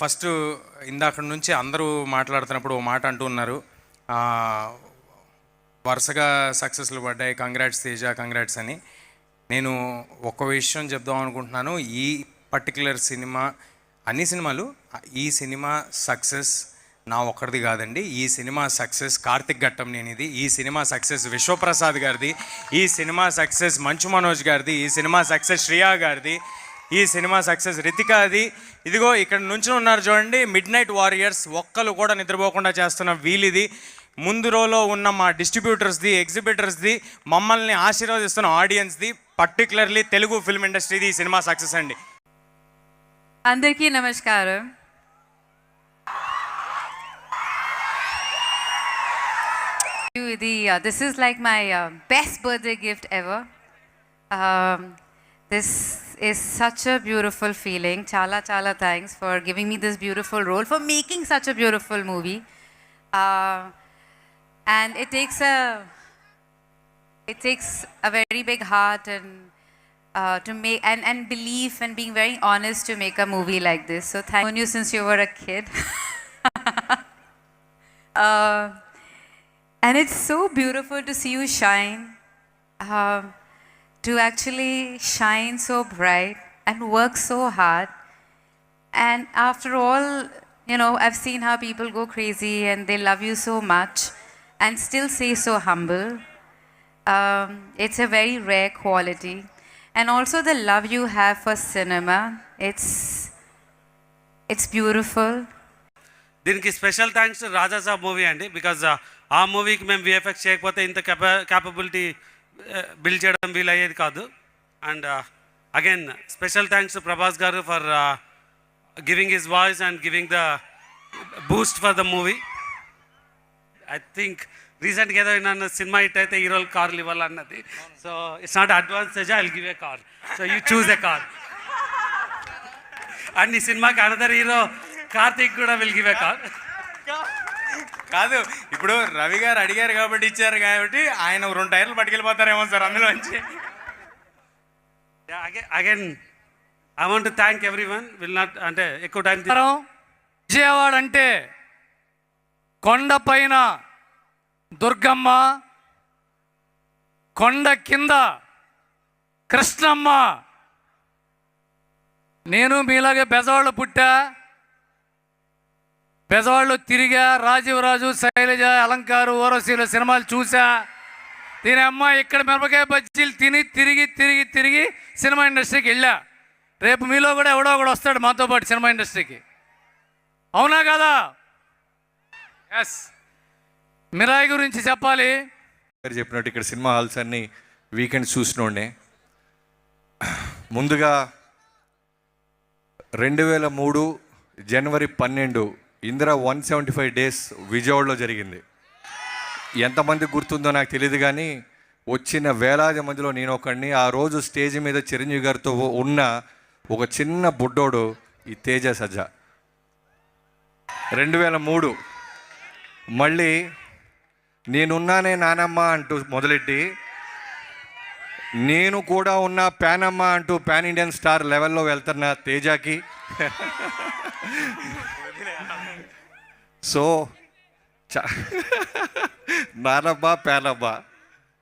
First ఇందాక నుంచి అందరూ మాట్లాడుతున్నప్పుడు ఓ మాట అంటూ ఉన్నారు. వరుసగా సక్సెస్లు పడ్డాయి. కంగ్రాట్స్ తేజ కంగ్రాట్స్ అని. నేను ఒక్క విషయం చెప్దాం అనుకుంటున్నాను. ఈ పర్టికులర్ సినిమా అన్ని సినిమాలు ఈ సినిమా సక్సెస్ నా ఒక్కడిది కాదండి. ఈ సినిమా సక్సెస్ కార్తిక్ ఘట్టం నేనిది. ఈ సినిమా సక్సెస్ విశ్వప్రసాద్ గారిది. ఈ సినిమా సక్సెస్ మంచు మనోజ్ గారిది. ఈ సినిమా సక్సెస్ శ్రియా గారిది. ఈ సినిమా సక్సెస్. రితికాది ఇదిగో ఇక్కడ నుంచి ఉన్నారు చూడండి మిడ్ నైట్ వారియర్స్ ఒక్కరు కూడా నిద్రపోకుండా చేస్తున్న వీలిది. ముందు రోలో ఉన్న మా డిస్ట్రిబ్యూటర్స్ది ఎగ్జిబిటర్స్ది మమ్మల్ని ఆశీర్వదిస్తున్న ఆడియన్స్ది పర్టికులర్లీ తెలుగు ఫిల్మ్ ఇండస్ట్రీది ఈ సినిమా సక్సెస్ అండి. అందరికీ నమస్కారం. ఇది this is like my best birthday gift ever this is such a beautiful feeling. Chala chala thanks for giving me this beautiful role, for making such a beautiful movie. Uh, and it takes a it takes a very big heart and uh, to make and, and belief and being very honest to make a movie like this. So thank you since you were a kid. uh, and it's so beautiful to see you shine. Uh, Um, to actually shine so bright and work so hard. And after all, you know, I've seen how people go crazy and they love you so much and still stay so humble. Um, it's a very rare quality. And also the love you have for cinema. It's it's beautiful. దీనికి special thanks Raja Saab movie అండి because ఆ మూవీకి మేము VFX చేయకపోతే ఇంత కెపా capability build చేయడం వీలయ్యేది కాదు. And again special thanks Prabhas garu for giving his voice and giving the boost for the movie I think రీసెంట్గా ఏదో నన్ను సినిమా హిట్ అయితే హీరోలు కార్లు ఇవ్వాలన్నది. So it's not advance age I give a car so you choose a car and ఈ సినిమాకి another hero Karthik కూడా will give a car కాదు ఇప్పుడు రవి గారు అడిగారు కాబట్టి ఇచ్చారు కాబట్టి ఆయన రెండు టైర్లు పట్టుకెళ్ళిపోతారేమో సార్ అందులోంచి. Again I want thank everyone will not అంటే ఎక్కువ టైం విజయవాడ అంటే కొండపైన దుర్గమ్మ కొండ కింద కృష్ణమ్మ. నేను మీలాగే బెజవాళ్ళు పుట్టా. పెదవాళ్ళు తిరిగా రాజీవరాజు శైలజ అలంకారు ఓరసీల సినిమాలు చూసా. దీని అమ్మ ఇక్కడ మిరపకాయ బజ్జీలు తిని తిరిగి తిరిగి తిరిగి సినిమా ఇండస్ట్రీకి వెళ్ళా. రేపు మీలో కూడా ఎవడో ఒకడు వస్తాడు మాతో పాటు సినిమా ఇండస్ట్రీకి. అవునా కదా? ఎస్ మిరాయి గురించి చెప్పాలి. చెప్పినట్టు ఇక్కడ సినిమా హాల్స్ అన్ని వీకెండ్ చూసినోడే ముందుగా రెండు వేల మూడు జనవరి పన్నెండు Indira one seventy five days విజయవాడలో జరిగింది. ఎంతమంది గుర్తుందో నాకు తెలియదు కానీ వచ్చిన వేలాది మందిలో నేను ఒకడిని. ఆ రోజు స్టేజ్ మీద చిరంజీవి గారితో ఉన్న ఒక చిన్న బుడ్డోడు ఈ తేజ సజ్జ. రెండు వేల మూడు మళ్ళీ నేనున్నానే నానమ్మ అంటూ మొదలెట్టి నేను కూడా ఉన్న ప్యానమ్మ అంటూ ప్యాన్ ఇండియన్ స్టార్ లెవెల్లో వెళ్తున్న తేజాకి. సో చ నానమ్మ ప్యానమ్మ.